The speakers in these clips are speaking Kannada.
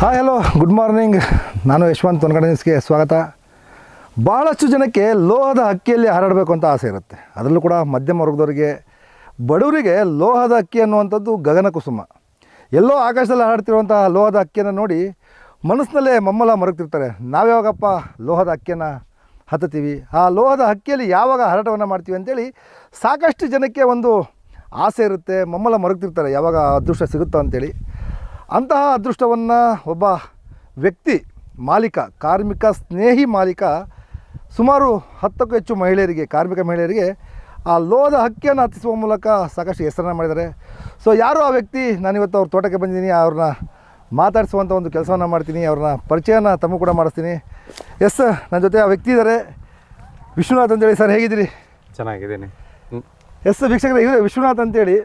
ಹಾಯ್ ಹಲೋ ಗುಡ್ ಮಾರ್ನಿಂಗ್ ನಾನು ಯಶವಂತ್ ತೊನ್ಗಡೆ ಸ್ವಾಗತ. ಭಾಳಷ್ಟು ಜನಕ್ಕೆ ಲೋಹದ ಅಕ್ಕಿಯಲ್ಲಿ ಹಾರಾಡಬೇಕು ಅಂತ ಆಸೆ ಇರುತ್ತೆ. ಅದರಲ್ಲೂ ಕೂಡ ಮಧ್ಯಮ ವರ್ಗದವರಿಗೆ, ಬಡವರಿಗೆ ಲೋಹದ ಅಕ್ಕಿ ಅನ್ನುವಂಥದ್ದು ಗಗನ ಕುಸುಮ. ಎಲ್ಲೋ ಆಕಾಶದಲ್ಲಿ ಹಾರಾಡ್ತಿರುವಂಥ ಲೋಹದ ಅಕ್ಕಿಯನ್ನು ನೋಡಿ ಮನಸ್ಸಿನಲ್ಲೇ ಮಮ್ಮಲ ಮರಗ್ತಿರ್ತಾರೆ. ನಾವ್ಯಾವಾಗಪ್ಪ ಲೋಹದ ಅಕ್ಕಿಯನ್ನು ಹತ್ತುತ್ತೀವಿ? ಆ ಲೋಹದ ಅಕ್ಕಿಯಲ್ಲಿ ಯಾವಾಗ ಹಾರಾಟವನ್ನು ಮಾಡ್ತೀವಿ ಅಂತೇಳಿ ಸಾಕಷ್ಟು ಜನಕ್ಕೆ ಒಂದು ಆಸೆ ಇರುತ್ತೆ. ಮಮ್ಮಲ ಮರಗ್ತಿರ್ತಾರೆ. ಯಾವಾಗ ಅದೃಷ್ಟ ಸಿಗುತ್ತೋ ಅಂತೇಳಿ. ಅಂತಹ ಅದೃಷ್ಟವನ್ನು ಒಬ್ಬ ವ್ಯಕ್ತಿ ಮಾಲೀಕ ಕಾರ್ಮಿಕ ಸ್ನೇಹಿ ಮಾಲೀಕ ಸುಮಾರು ಹತ್ತಕ್ಕೂ ಹೆಚ್ಚು ಮಹಿಳೆಯರಿಗೆ ಕಾರ್ಮಿಕ ಮಹಿಳೆಯರಿಗೆ ಆ ಲೋಹದ ಹಕ್ಕಿಯನ್ನು ಹತ್ತಿಸುವ ಮೂಲಕ ಸಾಕಷ್ಟು ಹೆಸರನ್ನು ಮಾಡಿದ್ದಾರೆ. ಸೊ ಯಾರು ಆ ವ್ಯಕ್ತಿ? ನಾನಿವತ್ತು ಅವ್ರ ತೋಟಕ್ಕೆ ಬಂದಿದ್ದೀನಿ ಅವ್ರನ್ನ ಮಾತಾಡಿಸುವಂಥ ಒಂದು ಕೆಲಸವನ್ನು ಮಾಡ್ತೀನಿ ಅವ್ರನ್ನ ಪರಿಚಯನ ತಮ್ಮ ಕೂಡ ಮಾಡಿಸ್ತೀನಿ. ಎಸ್ ನನ್ನ ಜೊತೆ ಆ ವ್ಯಕ್ತಿ ಇದ್ದಾರೆ ವಿಶ್ವನಾಥ್ ಅಂತೇಳಿ ಸರ್ ಹೇಗಿದ್ದೀರಿ? ಚೆನ್ನಾಗಿದ್ದೀನಿ. ಎಸ್ ವೀಕ್ಷಕರೇ ಇವರೇ ವಿಶ್ವನಾಥ್ ಅಂತೇಳಿ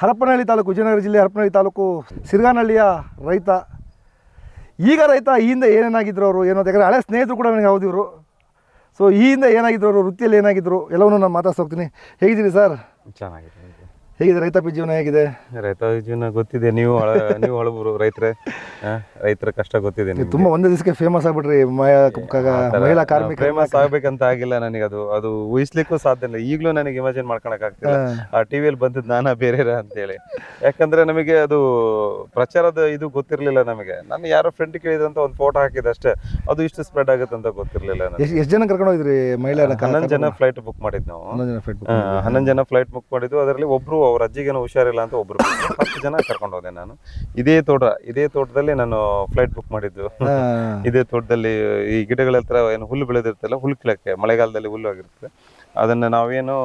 ಹರಪನಹಳ್ಳಿ ತಾಲೂಕು, ವಿಜಯನಗರ ಜಿಲ್ಲೆ ಹರಪನಹಳ್ಳಿ ತಾಲೂಕು, ಸಿರ್ಗಾನಹಳ್ಳಿಯ ರೈತ. ಈಗ ರೈತ, ಈ ಹಿಂದೆ ಏನೇನಾಗಿದ್ರು ಅವರು ಏನೋ ಯಾಕಂದರೆ ಹಳೆ ಸ್ನೇಹಿತರು ಕೂಡ ನನಗೆ ಹೌದು ಇವರು. ಸೊ ಈ ಹಿಂದೆ ಏನಾಗಿದ್ರು ಅವರು, ವೃತ್ತಿಯಲ್ಲಿ ಏನಾಗಿದ್ರು ಎಲ್ಲವನ್ನೂ ನಾನು ಮಾತಾಡ್ತಾ ಹೋಗ್ತೀನಿ. ಹೇಗಿದ್ದೀರಿ ಸರ್? ಚೆನ್ನಾಗಿದೆ ಹೇಗಿದೆ ರೈತಾಪಿ ಜೀವನ ಹೇಗಿದೆ? ರೈತ ಜೀವನ ಗೊತ್ತಿದೆ. ನೀವು ಹಳ ನೀವು ಹಳಬರು ರೈತರೇ. ರೈತರ ಕಷ್ಟ ಗೊತ್ತಿದೆ ನೀವು ತುಂಬಾ ಒಂದೇ ದಿವಸಕ್ಕೆ ಫೇಮಸ್ ಆಗ್ಬಿಟ್ರಿ ಕ- ಮಹಿಳಾ ಕಾರ್ಮಿಕ ಫೇಮಸ್ ಆಗ್ಬೇಕಂತ ಆಗಿಲ್ಲ ನನಗೆ ಅದು. ಅದು ಊಹಿಸ್ಲಿಕ್ಕೂ ಸಾಧ್ಯ ಇಲ್ಲ. ಈಗಲೂ ನನಗೆ ಇಮ್ಯಾಜಿನ್ ಮಾಡ್ಕೊಳಕ್ ಆಗ್ತಿಲ್ಲ. ಆ ಟಿವಿಯಲ್ಲಿ ಬಂದಿದ್ದು ನಾನಾ ಬೇರೆ ಅಂತೇಳಿ ಯಾಕಂದ್ರೆ ನಮಗೆ ಅದು ಪ್ರಚಾರದ ಇದು ಗೊತ್ತಿರ್ಲಿಲ್ಲ ನಮಗೆ. ನಾನು ಯಾರೋ ಫ್ರೆಂಡ್ ಕೇಳಿದಂತ ಒಂದು ಫೋಟೋ ಹಾಕಿದೆ ಅಷ್ಟೇ. ಅದು ಇಷ್ಟು ಸ್ಪ್ರೆಡ್ ಆಗುತ್ತೆ ಅಂತ ಗೊತ್ತಿರ್ಲಿಲ್ಲ ನನಗೆ. ಎಷ್ಟು ಎಷ್ಟು ಜನ ಕರ್ಕೊಂಡು ಹೋಗಿದ್ರಿ ಮಹಿಳೆಯರ ಹನ್ನೊಂದು ಜನ ಫ್ಲೈಟ್ ಬುಕ್ ಮಾಡಿದ್ ನಾವು. ಜನ ಹನ್ನೊಂದು ಜನ ಫ್ಲೈಟ್ ಬುಕ್ ಮಾಡಿದ್ದು. ಅದರಲ್ಲಿ ಒಬ್ರು ಅವ್ರ ಅಜ್ಜಿಗೇನೋ ಹುಷಾರಿಲ್ಲ ಅಂತ ಒಬ್ರು. ಹತ್ತು ಜನ ಕರ್ಕೊಂಡು ಹೋದೆ ನಾನು. ಇದೇ ತೋಟ ಇದೇ ತೋಟದಲ್ಲಿ ನಾನು ಫ್ಲೈಟ್ ಬುಕ್ ಮಾಡಿದ್ದು. ಇದೇ ತೋಟದಲ್ಲಿ ಈ ಗಿಡಗಳ ಹತ್ರ ಏನು ಹುಲ್ಲು ಬೆಳೆದಿರ್ತಲ್ಲ ಹುಲ್ಲು ಕಿಳಕ್ಕೆ ಮಳೆಗಾಲದಲ್ಲಿ ಹುಲ್ಲು ಆಗಿರ್ತದೆ. ಅದನ್ನ ನಾವೇನು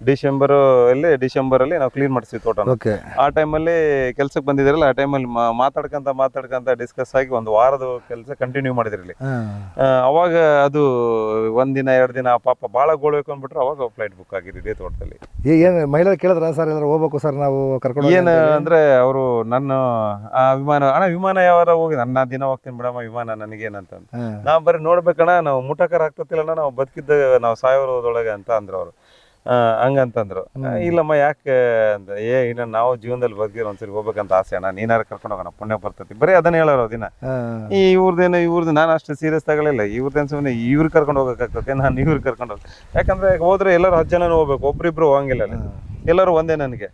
ಡಿಸೆಂಬರ್ ಅಲ್ಲಿ ಡಿಸೆಂಬರ್ ಅಲ್ಲಿ ನಾವು ಕ್ಲೀನ್ ಮಾಡಿಸ್ತೀವಿ ತೋಟ ಓಕೆ ಆ ಟೈಮಲ್ಲಿ ಕೆಲಸಕ್ಕೆ ಬಂದಿದ್ರಲ್ಲ ಆ ಟೈಮಲ್ಲಿ ಮಾತಾಡ್ಕಂತ ಮಾತಾಡ್ಕಂತ ಡಿಸ್ಕಸ್ ಆಗಿ ಒಂದು ವಾರದ ಕೆಲಸ ಕಂಟಿನ್ಯೂ ಮಾಡಿದ್ರಲ್ಲಿ ಅವಾಗ ಅದು ಒಂದಿನ ಎರಡು ದಿನ ಪಾಪ ಭಾಳ ಗೋಳ್ಬೇಕು ಅಂದ್ಬಿಟ್ರೆ ಅವಾಗ ಫ್ಲೈಟ್ ಬುಕ್ ಆಗಿದೆ ಇದೇ ತೋಟದಲ್ಲಿ. ಏನು ಮಹಿಳೆಯರು ಕೇಳಿದ್ರ ಸರ್ ಎಲ್ಲರೂ ಹೋಗ್ಬೇಕು ಸರ್ ನಾವು ಕರ್ಕೊಂಡು ಏನು ಅಂದ್ರೆ ಅವರು ನನ್ನ ಆ ವಿಮಾನ ಅಣ್ಣ ವಿಮಾನ ಯಾವಾರ ಹೋಗಿ ನನ್ನ ದಿನ ಹೋಗ್ತೀನಿ ಬಿಡಮ್ಮ ವಿಮಾನ ನನಗೇನಂತ ನಾವು ನಾ ಬರೀ ನೋಡ್ಬೇಕಣ್ಣ ನಾವು ಮುಟಕರ ಆಗ್ತತಿಲ್ಲಣ್ಣ ನಾವು ಬದುಕಿದ್ದ ನಾವು ಸಾಯೋರದೊಳಗೆ ಅಂತ ಅಂದ್ರು ಅವರು. ಹಂಗಂತಂದ್ರು. ಇಲ್ಲಮ್ಮ ಯಾಕೆ ಅಂತ ಏ ಇನ್ನ ನಾವು ಜೀವನದಲ್ಲಿ ಬದುಕಿದ್ರೆ ಒಂದ್ಸರಿ ಹೋಗ್ಬೇಕಂತ ಆಸೆ ಅಣ್ಣ. ನೀನಾರ ಕರ್ಕೊಂಡು ಹೋಗೋಣ? ಪುಣ್ಯ ಬರ್ತೈತಿ. ಬರೀ ಅದನ್ನ ಹೇಳೋರು ದಿನ. ಈ ಇವ್ರದ್ದೇನು ಇವ್ರದ್ದು ನಾನು ಅಷ್ಟು ಸೀರಿಯಸ್ ತಗೊಳ್ಳಿಲ್ಲ. ಇವ್ರದ್ದೇನು ಸುಮ್ಮನೆ ಇವ್ರು ಕರ್ಕೊಂಡು ಹೋಗೋಕ್ಕಾಗ್ತದೆ ನಾನು ಇವ್ರು ಕರ್ಕೊಂಡು ಹೋಗ್ತೀನಿ ಯಾಕಂದ್ರೆ ಹೋದ್ರೆ ಎಲ್ಲರೂ ಹತ್ತು ಜನ ಹೋಗ್ಬೇಕು. ಒಬ್ರಿಬ್ರು ಹೋಗಂಗಿಲ್ಲ. ಎಲ್ಲರೂ ಒಂದೇ ನನಗೆ.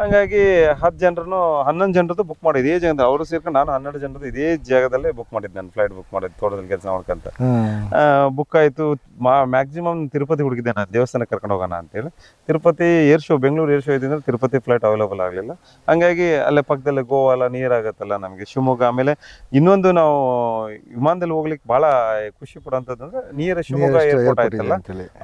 ಹಂಗಾಗಿ ಹತ್ತು ಜನರನ್ನು ಹನ್ನೊಂದು ಜನರದ್ದು ಬುಕ್ ಮಾಡಿದ್ದು. ಇದೇ ಜಾಗದ ಅವರು ಸೇರ್ಕೊಂಡು ನಾನು ಹನ್ನೆರಡು ಜನರದ್ದು ಇದೇ ಜಾಗದಲ್ಲೇ ಬುಕ್ ಮಾಡಿದ್ದು ನಾನು ಫ್ಲೈಟ್ ಬುಕ್ ಮಾಡಿದ್ದು ತೋಟದಲ್ಲಿ ಕೆಲಸ ಮಾಡ್ಕೊಂತ. ಬುಕ್ ಆಯಿತು. ಮಾ ಮ್ಯಾಕ್ಸಿಮಮ್ ತಿರುಪತಿ ಹುಡುಗಿದ್ದೆ ನಾನು. ದೇವಸ್ಥಾನಕ್ಕೆ ಕರ್ಕೊಂಡು ಹೋಗೋಣ ಅಂತೇಳಿ. Tirupati air show Bengaluru air show ಇದ್ದಿಂದ Tirupati flight available ಆಗಲಿಲ್ಲ. ಹಂಗಾಗಿ ಅಲ್ಲೇ ಪಕ್ಕದಲ್ಲೇ ಗೋವಾ ಎಲ್ಲ ನೀರಾಗತ್ತಲ್ಲ ನಮಗೆ. ಶಿವಮೊಗ್ಗ ಆಮೇಲೆ ಇನ್ನೊಂದು ನಾವು ವಿಮಾನದಲ್ಲಿ ಹೋಗ್ಲಿಕ್ಕೆ ಭಾಳ ಖುಷಿ ಪಡೋಂಥದ್ದು ಅಂದ್ರೆ ನೀರ ಶಿವಮೊಗ್ಗ ಏರ್ಪೋರ್ಟ್ ಆಯ್ತಲ್ಲ.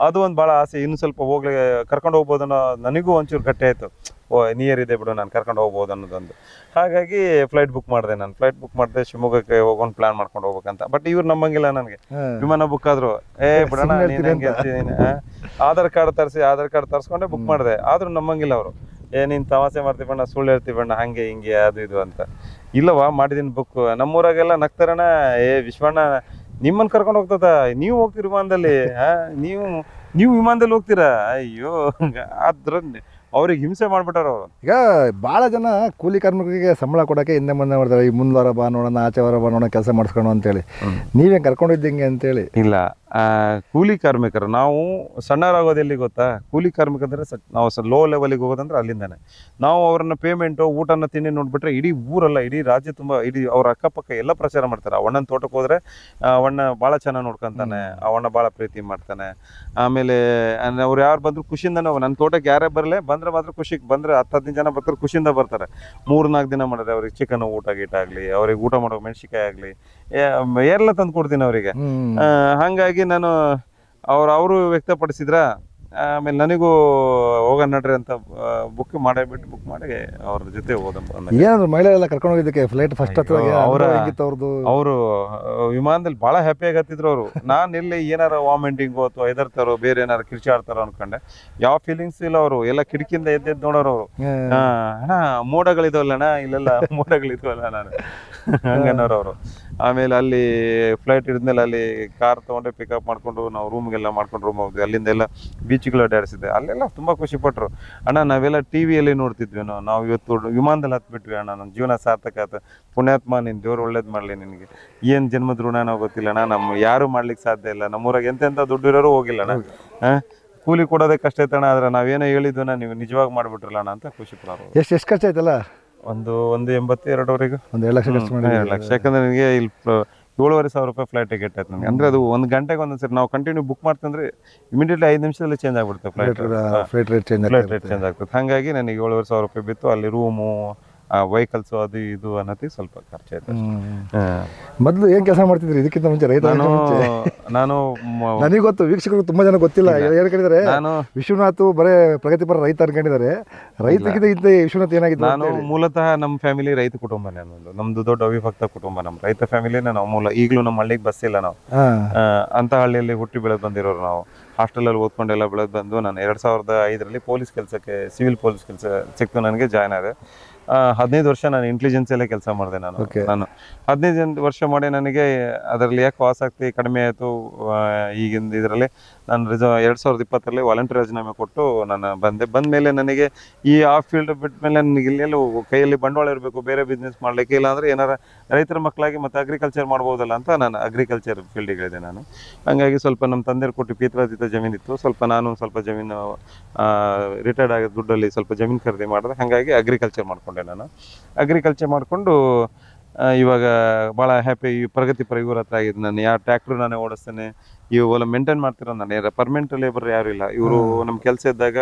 ಅದು ಒಂದು ಭಾಳ ಆಸೆ. ಇನ್ನು ಸ್ವಲ್ಪ ಹೋಗ್ಲಿ ಕರ್ಕೊಂಡು ಹೋಗ್ಬೋದು ಅನ್ನೋ ನನಗೂ ಒಂಚೂರು ಗಟ್ಟಿ ಆಯ್ತು. ಓ ನಿಯರ್ ಇದೆ ಬಿಡು ನಾನು ಕರ್ಕೊಂಡು ಹೋಗ್ಬೋದು ಅನ್ನೋದೊಂದು. ಹಾಗಾಗಿ ಫ್ಲೈಟ್ ಬುಕ್ ಮಾಡಿದೆ ನಾನು. ಫ್ಲೈಟ್ ಬುಕ್ ಮಾಡಿದೆ ಶಿವಮೊಗ್ಗಕ್ಕೆ ಹೋಗೋಣ ಪ್ಲಾನ್ ಮಾಡ್ಕೊಂಡು ಹೋಗ್ಬೇಕಂತ. ಬಟ್ ಇವ್ರು ನಂಬಂಗಿಲ್ಲ ನನಗೆ. ವಿಮಾನ ಬುಕ್ ಆದ್ರು ಏ ಬಿಡೋಣ? ಆಧಾರ್ ಕಾರ್ಡ್ ತರಿಸಿ ಆಧಾರ್ ಕಾರ್ಡ್ ತರಿಸ್ಕೊಂಡೆ ಬುಕ್ ಮಾಡಿದೆ. ಆದ್ರೂ ನಂಬಂಗಿಲ್ಲ ಅವರು. ಏ ನೀನು ತಮಾಷೆ ಮಾಡ್ತೀವಿ ಬಣ್ಣ ಸುಳ್ಳು ಹೇಳ್ತೀವಿ ಬಣ್ಣ ಹಂಗೆ ಹಿಂಗೆ ಅದು ಇದು ಅಂತ. ಇಲ್ಲವಾ ಮಾಡಿದೀನಿ ಬುಕ್ ನಮ್ಮೂರಾಗೆಲ್ಲ ನಗ್ತಾರಣ ಏ ವಿಶ್ವಣ್ಣ ನಿಮ್ಮನ್ನು ಕರ್ಕೊಂಡು ಹೋಗ್ತದ? ನೀವು ಹೋಗ್ತೀರಿ ವಿಮಾನದಲ್ಲಿ ಹಾಂ ನೀವು ನೀವು ವಿಮಾನದಲ್ಲಿ ಹೋಗ್ತೀರಾ? ಅಯ್ಯೋ ಆದ್ರ ಅವ್ರಿಗೆ ಹಿಂಸೆ ಮಾಡ್ಬಿಟ್ಟಾರ ಅವರು. ಈಗ ಭಾಳ ಜನ ಕೂಲಿ ಕಾರ್ಮಿಕರಿಗೆ ಸಂಬಳ ಕೊಡೋಕ್ಕೆ ಹಿಂದೆ ಮುಂದೆ ಮಾಡ್ತಾರೆ ಈ ಮುಂದ್ವಾರ ಬಾ ನೋಡೋಣ ಆಚೆ ವಾರ ಬಾ ನೋಡೋಣ ಕೆಲಸ ಮಾಡಿಸ್ಕೊಂಡು ಅಂತೇಳಿ ನೀವೇ ಕರ್ಕೊಂಡಿದ್ದಂಗೆ ಅಂತೇಳಿ ಇಲ್ಲ. ಕೂಲಿ ಕಾರ್ಮಿಕರು ನಾವು ಸಣ್ಣರಾಗೋದು ಎಲ್ಲಿ ಗೊತ್ತಾ? ಕೂಲಿ ಕಾರ್ಮಿಕಂದ್ರೆ ಸ ನಾವು ಸ ಲೋ ಲೆವೆಲಿಗೆ ಹೋಗೋದಂದ್ರೆ ಅಲ್ಲಿಂದಾನೆ. ನಾವು ಅವ್ರನ್ನ ಪೇಮೆಂಟು ಊಟನ ತಿಂಡಿ ನೋಡ್ಬಿಟ್ರೆ ಇಡೀ ಊರಲ್ಲ ಇಡೀ ರಾಜ್ಯ ತುಂಬ ಇಡೀ ಅವ್ರ ಅಕ್ಕಪಕ್ಕ ಎಲ್ಲ ಪ್ರಚಾರ ಮಾಡ್ತಾರೆ. ಅವಣ್ಣನ ತೋಟಕ್ಕೆ ಹೋದ್ರೆ ಅವಣ್ಣ ಭಾಳ ಚೆನ್ನಾಗಿ ನೋಡ್ಕೊಂತಾನೆ ಅವಣ್ಣ ಭಾಳ ಪ್ರೀತಿ ಮಾಡ್ತಾನೆ. ಆಮೇಲೆ ಅವ್ರು ಯಾರು ಬಂದ್ರು ಖುಷಿಯಿಂದ ನಾವು ನನ್ನ ತೋಟಕ್ಕೆ ಯಾರೇ ಬರಲಿ ಬಂದ್ರೆ ಮಾತ್ರ ಖುಷಿಗೆ ಬಂದ್ರೆ ಹತ್ತು ಹದಿನೈದು ಜನ ಬರ್ತಾರೆ ಖುಷಿಯಿಂದ ಬರ್ತಾರೆ. ಮೂರು ನಾಲ್ಕು ದಿನ ಮಾಡಿದ್ರೆ ಅವ್ರಿಗೆ ಚಿಕನ್ ಊಟ ಗೀಟ ಆಗಲಿ ಅವ್ರಿಗೆ ಊಟ ಮಾಡೋ ಮೆಣಸಿಕಾಯಿ ಆಗಲಿ ಎಲ್ಲ ತಂದು ಕೊಡ್ತೀನಿ ಅವರಿಗೆ. ಹಂಗಾಗಿ ನಾನು ಅವ್ರು ಅವರು ವ್ಯಕ್ತಪಡಿಸಿದ್ರ? ಆಮೇಲೆ ನನಗೂ ಹೋಗೋಣ ನಡ್ರಿ ಅಂತ ಬುಕ್ ಮಾಡೇ ಬಿಟ್ಟು ಬುಕ್ ಮಾಡಿ ಅವ್ರ ಜೊತೆ ಹೋದ ಏನಾದ್ರು ಮಹಿಳೆಯರೆಲ್ಲ ಕರ್ಕೊಂಡು ಹೋಗಿದ್ದಕ್ಕೆ ಫ್ಲೈಟ್ ಫಸ್ಟ್ ಹತ್ರ ಅವರ ಅವ್ರದ್ದು ಅವರು ವಿಮಾನದಲ್ಲಿ ಭಾಳ ಹ್ಯಾಪಿ ಆಗತ್ತಿದ್ರು ಅವರು. ನಾನು ಇಲ್ಲಿ ಏನಾರ ವಾಮಿಟಿಂಗು ಅಥವಾ ಎದರ್ತಾರೋ ಬೇರೆ ಏನಾರ ಕಿರ್ಚಾಡ್ತಾರೋ ಅನ್ಕೊಂಡೆ. ಯಾವ ಫೀಲಿಂಗ್ಸ್ ಇಲ್ಲ ಅವರು. ಎಲ್ಲ ಕಿಟಕಿಯಿಂದ ಎದ್ದೆದ್ದು ನೋಡೋರು ಅವರು. ಅಣ್ಣ ಮೋಡಗಳಿದವಲ್ಲ ಅಣ್ಣ ಇಲ್ಲೆಲ್ಲ ಮೋಡಗಳಿದ್ವಲ್ಲ ನಾನು. ಹಂಗನ್ನೋರು ಅವರು. ಆಮೇಲೆ ಅಲ್ಲಿ ಫ್ಲೈಟ್ ಹಿಡಿದ್ಮೇಲೆ ಅಲ್ಲಿ ಕಾರ್ ತೊಗೊಂಡೆ ಪಿಕಪ್ ಮಾಡಿಕೊಂಡು ನಾವು ರೂಮ್ಗೆಲ್ಲ ಮಾಡ್ಕೊಂಡು ರೂಮ್ ಹೋಗ್ತೀವಿ ಅಲ್ಲಿಂದ ಎಲ್ಲ ಬೀಚ್ಗಳು ಅಡ್ಡಾಡಿಸಿದ್ದೆ ಅಲ್ಲೆಲ್ಲ ತುಂಬ ಖುಷಿ ಪಟ್ಟರು ಅಣ್ಣ, ನಾವೆಲ್ಲ ಟಿ ವಿಯಲ್ಲಿ ನೋಡ್ತಿದ್ವಿ ನಾವು ಇವತ್ತು ವಿಮಾನದಲ್ಲಿ ಹತ್ಬಿಟ್ವಿ ಅಣ್ಣ. ನನ್ನ ಜೀವನ ಸಾರ್ಥಕ ಆಯ್ತು. ಪುಣ್ಯಾತ್ಮ ನಿನ್ನ ದೇವ್ರು ಒಳ್ಳೇದು ಮಾಡಲಿ ನಿನಗೆ. ಏನು ಜನ್ಮದ ಋಣನೋ ಗೊತ್ತಿಲ್ಲ ಅಣ್ಣ. ನಮ್ಮ ಯಾರು ಮಾಡ್ಲಿಕ್ಕೆ ಸಾಧ್ಯ ಇಲ್ಲ. ನಮ್ಮೂರಾಗ ಎಂತೆಂಥ ದುಡ್ಡು ಇರೋರು ಹೋಗಿಲ್ಲ ಅಣ್ಣ. ಕೂಲಿ ಕೊಡೋದೇ ಕಷ್ಟ ಐತಣ್ಣ ಆದ್ರೆ ನಾವೇನೋ ಹೇಳಿದ್ವನ ನೀವು ನಿಜವಾಗಿ ಮಾಡಿಬಿಟ್ರಲ್ಲ ಅಣ್ಣ ಅಂತ ಖುಷಿ ಪಡೋರು ಎಷ್ಟು ಎಷ್ಟು ಖರ್ಚಾಯ್ತಲ್ಲ? ಒಂದು ಒಂದು ಎಂಬತ್ತು ಎರಡುವರೆಗೂ ಒಂದು ಎರಡು ಲಕ್ಷ ಖರ್ಚು ಮಾಡಿ ಎರಡು ಲಕ್ಷ. ಯಾಕಂದ್ರೆ ನನಗೆ ಇಲ್ಲಿ ಏಳುವರೆ ಸಾವಿರ ರೂಪಾಯಿ ಫ್ಲೈಟ್ ಟಿಕೆಟ್ ಆಯ್ತು ನನಗೆ ಅಂದ್ರೆ ಅದು ಒಂದು ಗಂಟೆಗೆ ಒಂದೊಂದ್ಸರಿ ನಾವು ಕಂಟಿನ್ಯೂ ಬುಕ್ ಮಾಡ್ತಂದ್ರೆ ಇಮಿಡಿಯೇಟ್ಲಿ ಐದು ನಿಮಿಷದಲ್ಲಿ ಚೇಂಜ್ ಆಗ್ಬಿಡುತ್ತೆ flight flight rate change flight rate change ಆಗ್ತದೆ. ಹಾಗಾಗಿ ನನಗೆ ಏಳುವರೆ ಸಾವಿರ ರೂಪಾಯಿ ಬಿತ್ತು. ಅಲ್ಲಿ ರೂಮು ವೆಹಿಕಲ್ಸ್ ಅದು ಇದು ಅನ್ನೋದು ಸ್ವಲ್ಪ ಖರ್ಚಾಯ್ತು. ಮೊದಲು ಏನ್ ಕೆಲಸ ಮಾಡ್ತಿದ್ರಿ? ಇದಕ್ಕಿಂತ ಮುಂಚೆ ರೈತ ನಾನು ನಾನು ನನಗೆ ಗೊತ್ತು ವೀಕ್ಷಕರು ತುಂಬಾ ಜನ ಗೊತ್ತಿಲ್ಲ. ಏನ್ ಕೇಳಿದ್ರೆ ನಾನು ವಿಶ್ವನಾಥ್ ಬರೇ ಪ್ರಗತಿಪರ ರೈತ ಅನ್ಕೊಂಡಿದ್ದಾರೆ. ರೈತಕ್ಕಿಂತ ಇದ್ದ ವಿಶ್ವನಾಥ್ ಏನಾಗಿದೆ ನಾನು ಮೂಲತಃ ನಮ್ಮ ಫ್ಯಾಮಿಲಿ ರೈತ ಕುಟುಂಬನೇ ನಮ್ಮದು ನಮ್ದು ದೊಡ್ಡ ಅವಿಭಕ್ತ ಕುಟುಂಬ ನಮ್ಮ ರೈತ ಫ್ಯಾಮಿಲಿನೇ ನಾವು ಮೂಲ. ಈಗಲೂ ನಮ್ಮ ಹಳ್ಳಿಗೆ ಬಸ್ ಇಲ್ಲ ನಾವು. ಅಂತ ಹಳ್ಳಿಯಲ್ಲಿ ಹುಟ್ಟಿ ಬೆಳೆದು ಬಂದಿರೋರು ನಾವು. ಹಾಸ್ಟೆಲಲ್ಲಿ ಓದ್ಕೊಂಡೆಲ್ಲ ಬೆಳೆದು ಬಂದು ನಾನು ಎರಡು ಸಾವಿರದ ಐದರಲ್ಲಿ ಪೊಲೀಸ್ ಕೆಲಸಕ್ಕೆ ಸಿವಿಲ್ ಪೊಲೀಸ್ ಕೆಲಸ ಸಿಕ್ತು. ನನಗೆ ಜಾಯ್ನ್ ಆದೆ. ಆ, ಹದಿನೈದು ವರ್ಷ ನಾನು ಇಂಟೆಲಿಜೆನ್ಸಲ್ಲೇ ಕೆಲಸ ಮಾಡಿದೆ ನಾನು. ನಾನು ಹದಿನೈದು ವರ್ಷ ಮಾಡಿ ನನಗೆ ಅದರಲ್ಲಿ ಯಾಕೆ ಆಸಕ್ತಿ ಕಡಿಮೆ ಆಯಿತು ಈಗಿನ ಇದರಲ್ಲಿ ನಾನು ರಿಸ ಎರಡು ಸಾವಿರದ ಇಪ್ಪತ್ತರಲ್ಲಿ ವಾಲಂಟಿಯರ್ ರಾಜೀನಾಮೆ ಕೊಟ್ಟು ನಾನು ಬಂದೆ. ಬಂದ ಮೇಲೆ ನನಗೆ ಈ ಆ ಫೀಲ್ಡ್ ಬಿಟ್ಟ ಮೇಲೆ ನನಗೆ ಇಲ್ಲೆಲ್ಲೂ ಕೈಯಲ್ಲಿ ಬಂಡವಾಳ ಇರಬೇಕು, ಬೇರೆ ಬಿಸ್ನೆಸ್ ಮಾಡಲಿಕ್ಕೆ ಇಲ್ಲಾಂದರೆ ಏನಾರ ರೈತರ ಮಕ್ಕಳಾಗಿ ಮತ್ತು ಅಗ್ರಿಕಲ್ಚರ್ ಮಾಡ್ಬೋದಲ್ಲ ಅಂತ ನಾನು ಅಗ್ರಿಕಲ್ಚರ್ ಫೀಲ್ಡಿಗೆ ನಾನು. ಹಂಗಾಗಿ ಸ್ವಲ್ಪ ನಮ್ಮ ತಂದೆಯರು ಕೊಟ್ಟು ಪೀತ್ರಾತೀತ ಜಮೀನಿತ್ತು ಸ್ವಲ್ಪ ನಾನು ಸ್ವಲ್ಪ ಜಮೀನು ರಿಟೈರ್ಡ್ ಆಗಿದ್ದ ದುಡ್ಡಲ್ಲಿ ಸ್ವಲ್ಪ ಜಮೀನು ಖರೀದಿ ಮಾಡಿದೆ. ಹಾಗಾಗಿ ಅಗ್ರಿಕಲ್ಚರ್ ಮಾಡಿಕೊಂಡೆ ನಾನು. ಅಗ್ರಿಕಲ್ಚರ್ ಮಾಡಿಕೊಂಡು ಇವಾಗ ಭಾಳ ಹ್ಯಾಪಿ ಈ ಪ್ರಗತಿಪರ ಇವ್ರ ಹತ್ರ ಆಗಿದೆ ನಾನು. ಯಾವ ಟ್ರ್ಯಾಕ್ಟ್ರು ನಾನೇ ಓಡಿಸ್ತೇನೆ. ಇವೆಲ್ಲ ಮೇಂಟೈನ್ ಮಾಡ್ತಿರೋ ನಾನು? ಪರ್ಮನೆಂಟ್ ಲೇಬರ್ ಯಾರು ಇಲ್ಲ. ಇವರು ನಮ್ಮ ಕೆಲಸ ಇದ್ದಾಗ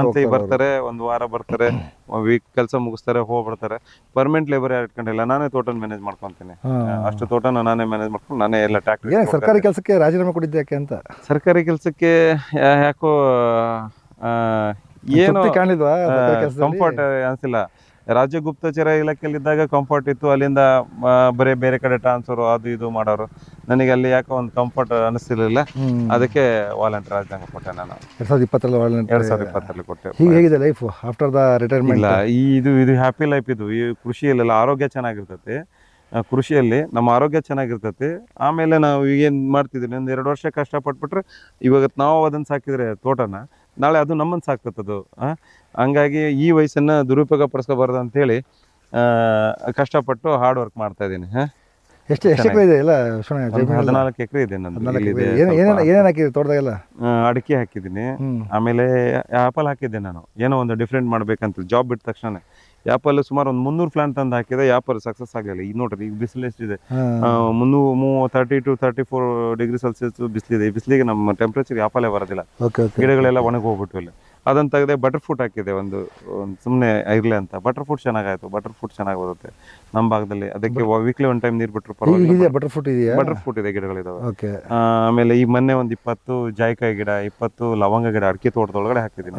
ಮಂತ್ಲಿ ಬರ್ತಾರೆ ಒಂದು ವಾರ ಬರ್ತಾರೆ ವೀಕ್ ಕೆಲಸ ಮುಗಿಸ್ತಾರೆ ಹೋಗ್ಬಿಡ್ತಾರೆ. ಪರ್ಮನೆಂಟ್ ಲೇಬರ್ ಯಾರು ಇಟ್ಕೊಂಡಿಲ್ಲ. ನಾನೇ ತೋಟ ಮ್ಯಾನೇಜ್ ಮಾಡ್ಕೊತೀನಿ. ಅಷ್ಟು ತೋಟನ ನಾನೇ ಮ್ಯಾನೇಜ್ ಮಾಡ್ಕೊಂಡು ನಾನೇ ಎಲ್ಲ ಟ್ರ್ಯಾಕ್ಟರ್ ಸರ್ಕಾರಿ ಕೆಲಸಕ್ಕೆ ರಾಜೀನಾಮೆ ಕೊಟ್ಟಿದ್ದೆ ಯಾಕೆ ಅಂತ? ಸರ್ಕಾರಿ ಕೆಲಸಕ್ಕೆ ಯಾಕೋ ಏನು? ಕಂಫರ್ಟ್ ಅನ್ಸಿಲ್ಲ. ರಾಜ್ಯ ಗುಪ್ತಚರ ಇಲಾಖೆಯಲ್ಲಿ ಇದ್ದಾಗ ಕಂಫರ್ಟ್ ಇತ್ತು. ಅಲ್ಲಿಂದ ಬರೀ ಬೇರೆ ಕಡೆ ಟ್ರಾನ್ಸ್ಫರ್ ಅದು ಇದು ಮಾಡೋರು. ನನಗೆ ಅಲ್ಲಿ ಯಾಕೋ ಒಂದು ಕಂಫರ್ಟ್ ಅನಿಸ್ತಿರ್ಲಿಲ್ಲ. ಅದಕ್ಕೆ ವಾಲಂಟಿಯರ್ ರಾಜ್ಯಾಂಗ ಕೊಟ್ಟೆ ನಾನು. ಎರಡ್ ಸಾವಿರದ ಇಪ್ಪತ್ತರಲ್ಲಿ ವಾಲಂಟಿಯರ್ ಎರಡ್ ಸಾವಿರದ ಇಪ್ಪತ್ತರಲ್ಲಿ ಕೊಟ್ಟೆ. ಹೀಗೆ ಹೇಗಿದೆ ಲೈಫ್ ಆಫ್ಟರ್ ದ ರಿಟೈರ್ಮೆಂಟ್ ಇಲ್ಲ ಈ ಇದು ಇದು ಹ್ಯಾಪಿ ಲೈಫ್ ಇದು. ಈ ಕೃಷಿಯಲ್ಲೆಲ್ಲ ಆರೋಗ್ಯ ಚೆನ್ನಾಗಿರ್ತೈತಿ ಕೃಷಿಯಲ್ಲಿ ನಮ್ಮ ಆರೋಗ್ಯ ಚೆನ್ನಾಗಿರ್ತೈತಿ ಆಮೇಲೆ ನಾವು ಈಗೇನು ಮಾಡ್ತಿದ್ದೀನಿ ಒಂದು ಎರಡು ವರ್ಷ ಕಷ್ಟಪಟ್ಬಿಟ್ರೆ ಇವಾಗ ನಾವು ಅದನ್ನು ಸಾಕಿದ್ರೆ ತೋಟನ. ನಾಳೆ ಅದು ನಮ್ಮನ್ನು ಸಾಕ್ತತ್ತದು? ಹಂಗಾಗಿ ಈ ವಯಸ್ಸನ್ನು ದುರುಪಯೋಗ ಪಡಿಸ್ಕೋಬಾರ್ದು ಅಂತೇಳಿ ಆ, ಕಷ್ಟಪಟ್ಟು ಹಾರ್ಡ್ ವರ್ಕ್ ಮಾಡ್ತಾ ಇದ್ದೀನಿ. ಹಾಂ? ಎಷ್ಟು ಎಷ್ಟು ಎಕರೆ ಇದೆ ಎಲ್ಲ? ಹದಿನಾಲ್ಕು ಎಕರೆ ಇದೆ ಏನೇನು ಹಾಕಿದೆ ತೋಟದಾಗೆಲ್ಲ ಅಡಿಕೆ ಹಾಕಿದ್ದೀನಿ. ಆಮೇಲೆ ಆಪಲ್ ಹಾಕಿದ್ದೆ ನಾನು. ಏನೋ ಒಂದು ಡಿಫ್ರೆಂಟ್ ಮಾಡ್ಬೇಕಂತ ಜಾಬ್ ಬಿಟ್ಟ ತಕ್ಷಣ ಆ್ಯಪಲ್ ಸುಮಾರು ಒಂದು ಮುನ್ನೂರು ಪ್ಲಾಂಟ್ ತಂದು ಹಾಕಿದೆ ಯಾಪಲ್ ಸಕ್ಸಸ್ ಆಗಲಿಲ್ಲ. ಈಗ ನೋಡ್ರಿ ಈಗ ಬಿಸಿಲು ಎಷ್ಟಿದೆ. ಮುನ್ನೂರು ಮೂವ thirty two thirty four degree Celsius ಬಿಸಿಲಿದೆ. ಈ ಬಿಸಿಲಿಗೆ ನಮ್ಮ ಟೆಂಪ್ರೇಚರ್ ಯಾಪಲ್ಲೇ ಬರೋದಿಲ್ಲ. ಗಿಡಗಳೆಲ್ಲ ಒಣಗಿ ಹೋಗ್ಬಿಟ್ಟು ಇಲ್ಲಿ. ಅದನ್ನು ತೆಗೆದೆ ಬಟರ್ ಫ್ರೂಟ್ ಹಾಕಿದೆ ಒಂದು ಒಂದು ಸುಮ್ಮನೆ ಇರಲಿ ಅಂತ. ಬಟರ್ ಫ್ರೂಟ್ ಚೆನ್ನಾಗಾಯ್ತು ಬಟರ್ ಫ್ರೂಟ್ ಚೆನ್ನಾಗಿ ಬರುತ್ತೆ ನಮ್ಮ ಭಾಗದಲ್ಲಿ ಅದಕ್ಕೆ ವೀಕ್ಲಿ ಒನ್ ಟೈಮ್ ನೀರು ಬಿಟ್ಟರು ಪರವಾಗಿಲ್ಲ. ಬಟರ್ ಫ್ರೂಟ್ ಇದೆಯಾ? ಬಟರ್ ಫ್ರೂಟ್ ಇದೆ ಗಿಡಗಳಿದಾವೆ. ಓಕೆ. ಆಮೇಲೆ ಈ ಮೊನ್ನೆ ಒಂದು ಇಪ್ಪತ್ತು ಜಾಯ್ಕಾಯಿ ಗಿಡ ಇಪ್ಪತ್ತು ಲವಂಗ ಗಿಡ ಅಡಿಕೆ ತೋಟದೊಳಗಡೆ ಹಾಕಿದ್ದೀನಿ.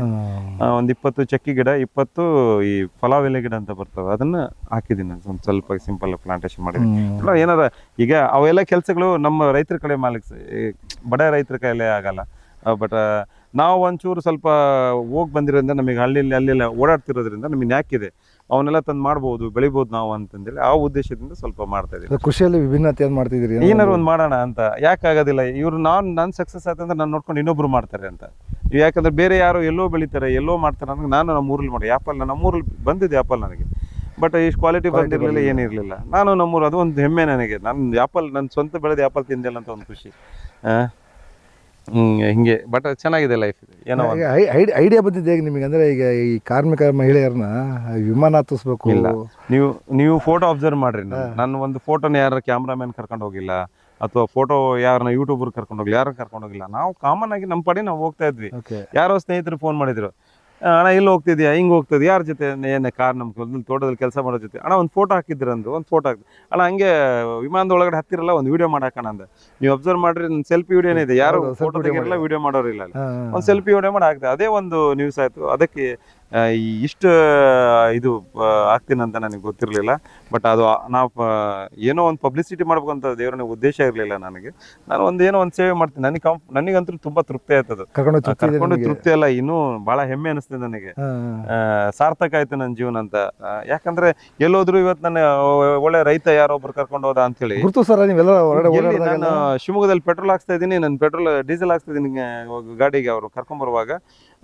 ಒಂದು ಇಪ್ಪತ್ತು ಚಕ್ಕಿ ಗಿಡ ಇಪ್ಪತ್ತು ಈ ಫಲಾವ್ ಎಲೆ ಗಿಡ ಅಂತ ಬರ್ತವೆ. ಅದನ್ನ ಹಾಕಿದ್ದೀನಿ ಒಂದು ಸ್ವಲ್ಪ ಸಿಂಪಲ್ ಪ್ಲಾಂಟೇಶನ್ ಮಾಡಿದ್ದೀನಿ. ಏನಾರ ಈಗ ಅವೆಲ್ಲ ಕೆಲಸಗಳು ನಮ್ಮ ರೈತರ ಕಡೆ ಮಾಲೀಕ ಬಡ ರೈತರ ಕೈಯಲ್ಲೇ ಆಗಲ್ಲ. ಬಟ್ ನಾವು ಒಂಚೂರು ಸ್ವಲ್ಪ ಹೋಗಿ ಬಂದಿರೋದ್ರಿಂದ ನಮಗೆ ಹಳ್ಳಿಯಲ್ಲಿ ಅಲ್ಲೆಲ್ಲ ಓಡಾಡ್ತಿರೋದ್ರಿಂದ ನಮಗೆ ನ್ಯಾಕಿದೆ ಅವನ್ನೆಲ್ಲ ತಂದು ಮಾಡ್ಬೋದು ಬೆಳಿಬೋದು ನಾವು ಅಂತಂದೇಳಿ ಆ ಉದ್ದೇಶದಿಂದ ಸ್ವಲ್ಪ ಮಾಡ್ತಾ ಇದ್ದೀವಿ. ಕೃಷಿಯಲ್ಲಿ ವಿಭಿನ್ನತೆ ಏನು ಮಾಡ್ತಿದ್ದೀರಿ ಏನಾರು ಒಂದು ಮಾಡೋಣ ಅಂತ. ಯಾಕೆ ಆಗೋದಿಲ್ಲ. ಇವ್ರು ನಾನು ನನ್ನ ಸಕ್ಸಸ್ ಆಯ್ತಂದ್ರೆ ನಾನು ನೋಡ್ಕೊಂಡು ಇನ್ನೊಬ್ರು ಮಾಡ್ತಾರೆ ಅಂತ. ಇವ್ ಯಾಕಂದ್ರೆ ಬೇರೆ ಯಾರೋ ಎಲ್ಲೋ ಬೆಳಿತಾರೆ ಎಲ್ಲೋ ಮಾಡ್ತಾರೆ ಅಂದ್ರೆ ನಾನು ನಮ್ಮ ಊರಲ್ಲಿ ಮಾಡಿ ಆ್ಯಪಲ್ ನಮ್ಮ ಊರಲ್ಲಿ ಬಂದಿದೆ ಆ್ಯಪಲ್ ನನಗೆ. ಬಟ್ ಇಷ್ಟು ಕ್ವಾಲಿಟಿ ಬಂದಿರಲಿಲ್ಲ ಏನಿರಲಿಲ್ಲ. ನಾನು ನಮ್ಮೂರು ಅದು ಒಂದು ಹೆಮ್ಮೆ ನನಗೆ. ನಾನು ಆ್ಯಪಲ್ ನನ್ನ ಸ್ವಂತ ಬೆಳೆದ ಆ್ಯಪಲ್ ತಿಂದಿಲ್ಲ ಅಂತ ಒಂದು ಖುಷಿ? ಹ್ಮ್, ಹಿಂಗೆ ಬಟ್ ಚೆನ್ನಾಗಿದೆ ಲೈಫ್ ಏನೋ ಒಂದು. ಐಡಿಯಾ ಬಂದಿದ್ದೆ ಹೇಗೆ ನಿಮಗೆ? ಅಂದ್ರೆ ಈಗ ಈ ಕಾರ್ಮಿಕ ಮಹಿಳೆಯರನ್ನ ವಿಮಾನ ಹತ್ತಿಸ್ಬೇಕು. ಇಲ್ಲ. ನೀವು ನೀವು ಫೋಟೋ ಅಬ್ಸರ್ವ್ ಮಾಡ್ರಿ ನಾನು. ಒಂದು ಫೋಟೋನ ಯಾರ ಮ್ಯಾನ್ ಕರ್ಕೊಂಡು ಹೋಗಿಲ್ಲ ಅಥವಾ ಫೋಟೋ ಯಾರನ್ನ ಯೂಟ್ಯೂಬರ್ ಕರ್ಕೊಂಡು ಹೋಗಿಲ್ಲ ಯಾರು ಕರ್ಕೊಂಡು ಹೋಗಿಲ್ಲ. ನಾವು ಕಾಮನ್ ಆಗಿ ನಮ್ಮ ಪಡೆ ನಾವು ಹೋಗ್ತಾ ಇದ್ವಿ. ಓಕೆ ಯಾರೋ ಸ್ನೇಹಿತರು ಫೋನ್ ಮಾಡಿದ್ರು ಅಣ್ಣ ಇಲ್ಲಿ ಹೋಗ್ತಿದ್ಯಾ? ಹಿಂಗೆ ಹೋಗ್ತದೆ ಯಾರ ಜೊತೆ? ಏನೇ ಕಾರ್ ನಮ್ಮ ತೋಟದಲ್ಲಿ ಕೆಲಸ ಮಾಡೋ ಜೊತೆ. ಅಣ್ಣ ಒಂದು ಫೋಟೋ ಹಾಕಿದ್ರಂದು ಒಂದು ಫೋಟೋ ಹಾಕಿ ಅಣ್ಣ ಹಂಗೆ ವಿಮಾನದ ಒಳಗಡೆ ಹತ್ತಿರಲ್ಲ ಒಂದು ವಿಡಿಯೋ ಮಾಡಾಕಣ ಅಂದ. ನೀವು ಅಬ್ಸರ್ವ್ ಮಾಡ್ರಿ ನನ್ನ ಸೆಲ್ಫಿ ವಿಡಿಯೋನೇ ಇದೆ. ಯಾರು ಫೋಟೋ ತೆಗಿರಲ್ಲ ವಿಡಿಯೋ ಮಾಡೋರಿಲ್ಲ ಒಂದು ಸೆಲ್ಫಿ ವಿಡಿಯೋ ಮಾಡಿ ಹಾಕ್ದೆ ಅದೇ ಒಂದು ನ್ಯೂಸ್ ಆಯ್ತು. ಅದಕ್ಕೆ ಇಷ್ಟು ಇದು ಆಗ್ತೀನಂತ ನನಗೆ ಗೊತ್ತಿರಲಿಲ್ಲ. ಬಟ್ ಅದು ನಾವು ಏನೋ ಒಂದು ಪಬ್ಲಿಸಿಟಿ ಮಾಡ್ಬೇಕಂತ ದೇವ್ರನ ಉದ್ದೇಶ ಇರಲಿಲ್ಲ ನನಗೆ. ನಾನು ಒಂದು ಏನೋ ಒಂದು ಸೇವೆ ಮಾಡ್ತೀನಿ. ನನಗೆ ಕಂಪ್ ನನಗಂತೂ ತುಂಬ ತೃಪ್ತಿ ಆಯ್ತದು. ಕರ್ಕೊಂಡು ತೃಪ್ತಿ ಅಲ್ಲ ಇನ್ನೂ ಭಾಳ ಹೆಮ್ಮೆ ಅನಿಸ್ತದೆ ನನಗೆ. ಆ, ಸಾರ್ಥಕ ಆಯ್ತು ನನ್ನ ಜೀವನ ಅಂತ. ಯಾಕಂದ್ರೆ ಎಲ್ಲೋದ್ರು ಇವತ್ತು ನನ್ನ ಒಳ್ಳೆ ರೈತ ಯಾರೊಬ್ರು ಕರ್ಕೊಂಡು ಹೋದ ಅಂತೇಳಿ. ನಾನು ಶಿವಮೊಗ್ಗದಲ್ಲಿ ಪೆಟ್ರೋಲ್ ಹಾಕ್ಸ್ತಾ ಇದ್ದೀನಿ. ನಾನು ಪೆಟ್ರೋಲ್ ಡೀಸೆಲ್ ಹಾಕ್ಸ್ತಾ ಇದ್ದೀನಿ ಗಾಡಿಗೆ ಅವರು ಕರ್ಕೊಂಡ್ ಬರುವಾಗ.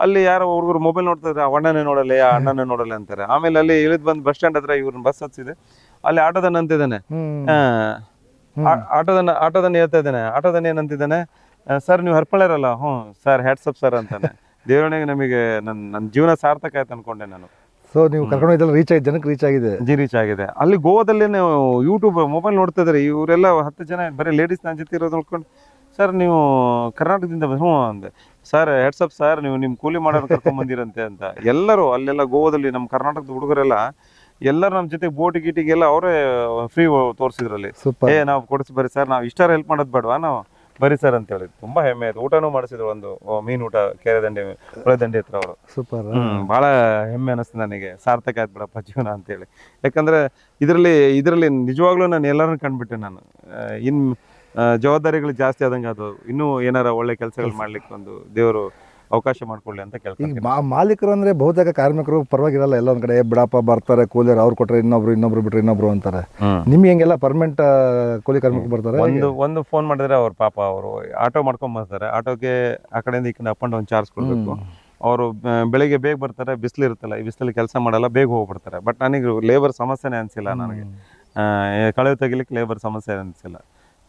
ಅಲ್ಲಿ ಯಾರೋ ಹುಡುಗರು ಮೊಬೈಲ್ ನೋಡ್ತಾ ಇದ್ರೆ ಆ ಅಣ್ಣನೇ ನೋಡಲ್ಲ ಆ ಅಣ್ಣನೇ ನೋಡಲ್ಲ ಅಂತಾರೆ. ಆಮೇಲೆ ಅಲ್ಲಿ ಇಳಿದ್ ಬಂದು ಬಸ್ ಸ್ಟ್ಯಾಂಡ್ ಹತ್ರ ಇವ್ರನ್ನ ಬಸ್ ಹಚ್ಚಿದೆ ಅಲ್ಲಿ ಆಟೋದನ್ನ ಅಂತಿದ್ದಾನೆ. ಆಟೋದನ್ನ ಆಟೋದನ್ನ ಹೇಳ್ತಾ ಇದ್ದಾನೆ. ಆಟೋದನ್ನ ಏನಂತಿದ್ದಾನೆ ಸರ್ ನೀವು ಹರ್ಪಳ್ಳಿರಲ್ಲ ಹ್ಞೂ ಸರ್ ಹ್ಯಾಟ್ಸಪ್ ಸರ್ ಅಂತಾನೆ. ದೇವರಣೆಗೆ ನಮಗೆ ನನ್ನ ನನ್ನ ಜೀವನ ಸಾರ್ಥಕ ಆಯ್ತು ಅನ್ಕೊಂಡೆ ನಾನು. ಸೊ ನೀವು ಕರ್ಕೊಂಡು ರೀಚ್ ಆಗಿದೆ ಜನಕ್ಕೆ ರೀಚ್ ಆಗಿದೆ. ಜಿ ರೀಚ್ ಆಗಿದೆ. ಅಲ್ಲಿ ಗೋವಾದಲ್ಲಿ ಯೂಟ್ಯೂಬ್ ಮೊಬೈಲ್ ನೋಡ್ತಾ ಇದ್ದಾರೆ. ಇವರೆಲ್ಲ ಹತ್ತು ಜನ ಬರೀ ಲೇಡೀಸ್ ನನ್ನ ಜೊತೆ ಇರೋದು ನೋಡ್ಕೊಂಡು ಸರ್ ನೀವು ಕರ್ನಾಟಕದಿಂದ ಹ್ಞೂ ಅಂದೆ. ಸರ್ ಹೆಡ್ಸಪ್ ಸರ್ ನೀವು ನಿಮ್ಮ ಕೂಲಿ ಮಾಡೋರು ಕರ್ಕೊಂಡ್ ಬಂದಿರಂತೆ ಅಂತ. ಎಲ್ಲರೂ ಅಲ್ಲೆಲ್ಲ ಗೋವಾದಲ್ಲಿ ನಮ್ಮ ಕರ್ನಾಟಕದ ಹುಡುಗರೆಲ್ಲ ಎಲ್ಲರೂ ನಮ್ಮ ಜೊತೆ ಬೋಟ್ ಗೀಟಿಗೆಲ್ಲ ಅವರೇ ಫ್ರೀ ತೋರಿಸಿದ್ರಲ್ಲಿ. ಏ ನಾವು ಕೊಡಿಸಿ ಬರ್ರಿ ಸರ್ ನಾವು ಇಷ್ಟಾರ ಹೆಲ್ಪ್ ಮಾಡೋದು ಬೇಡವಾ? ನಾವು ಬರಿ ಸರ್ ಅಂತ ಹೇಳಿ ತುಂಬಾ ಹೆಮ್ಮೆ ಆಯ್ತು. ಊಟನೂ ಮಾಡಿಸಿದ್ರು ಒಂದು ಮೀನ್ ಊಟ ಕೆರೆ ದಂಡೆ ಹೊಳೆ ದಂಡೆ ಹತ್ರ ಅವರು. ಸೂಪರ್ ಹ್ಮ್ ಬಹಳ ಹೆಮ್ಮೆ ಅನಿಸ್ತು ನನಗೆ. ಸಾರ್ಥಕ ಆಯ್ತು ಬಿಡಪ್ಪ ಜೀವನ ಅಂತೇಳಿ. ಯಾಕಂದ್ರೆ ಇದರಲ್ಲಿ ಇದರಲ್ಲಿ ನಿಜವಾಗ್ಲೂ ನಾನು ಎಲ್ಲರನ್ನು ಕಂಡ್ಬಿಟ್ಟೆ ನಾನು. ಇನ್ ಜವಾಬ್ದಾರಿಗಳು ಜಾಸ್ತಿ ಆದಂಗೆ ಅದು ಇನ್ನೂ ಏನಾರ ಒಳ್ಳೆ ಕೆಲಸಗಳು ಮಾಡ್ಲಿಕ್ಕೆ ಒಂದು ದೇವರು ಅವಕಾಶ ಮಾಡ್ಕೊಳ್ಳಿ ಅಂತ ಕೇಳ್ತಾರೆ ಮಾ ಮಾಲೀಕರು ಅಂದ್ರೆ ಬಹುತೇಕ ಕಾರ್ಮಿಕರು ಪರವಾಗಿರಲ್ಲ ಎಲ್ಲ ಒಂದ್ ಕಡೆ "ಏ, ಬಿಡಪ್ಪ ಬರ್ತಾರೆ ಕೂಲಿಯರ್ ಅವ್ರು ಕೊಟ್ಟರೆ ಇನ್ನೊಬ್ರು ಇನ್ನೊಬ್ರು ಬಿಟ್ರೆ ಇನ್ನೊಬ್ರು ಅಂತಾರೆ. ನಿಮ್ಗೆ ಹೆಂಗೆಲ್ಲ ಪರ್ಮನೆಂಟ್ ಕೂಲಿ ಕಾರ್ಮಿಕರು ಬರ್ತಾರೆ? ಒಂದು ಒಂದು ಫೋನ್ ಮಾಡಿದ್ರೆ ಅವ್ರ ಪಾಪ ಅವರು ಆಟೋ ಮಾಡ್ಕೊಂಡ್ ಬರ್ತಾರೆ. ಆಟೋಗೆ ಆ ಕಡೆಯಿಂದ ಈ ಕಡೆ ಅಪ್ ಅಂಡ್ ಡೌನ್ ಚಾರ್ಜ್ ಕೊಡಬೇಕು. ಅವರು ಬೆಳಿಗ್ಗೆ ಬೇಗ ಬರ್ತಾರೆ ಬಿಸಿಲು ಇರುತ್ತಲ್ಲ ಈ ಬಿಸಿಲಲ್ಲಿ ಕೆಲಸ ಮಾಡಲ್ಲ ಬೇಗ ಹೋಗ್ಬಿಡ್ತಾರೆ ಬಟ್ ನನಗೆ ಲೇಬರ್ ಸಮಸ್ಯೆನೇ ಅನಿಸಿಲ್ಲ ನನಗೆ. ಆ, ಕಳೆ ತೆಗಿಲಿಕ್ಕೆ ಲೇಬರ್ ಸಮಸ್ಯೆ ಅನಿಸಿಲ್ಲ.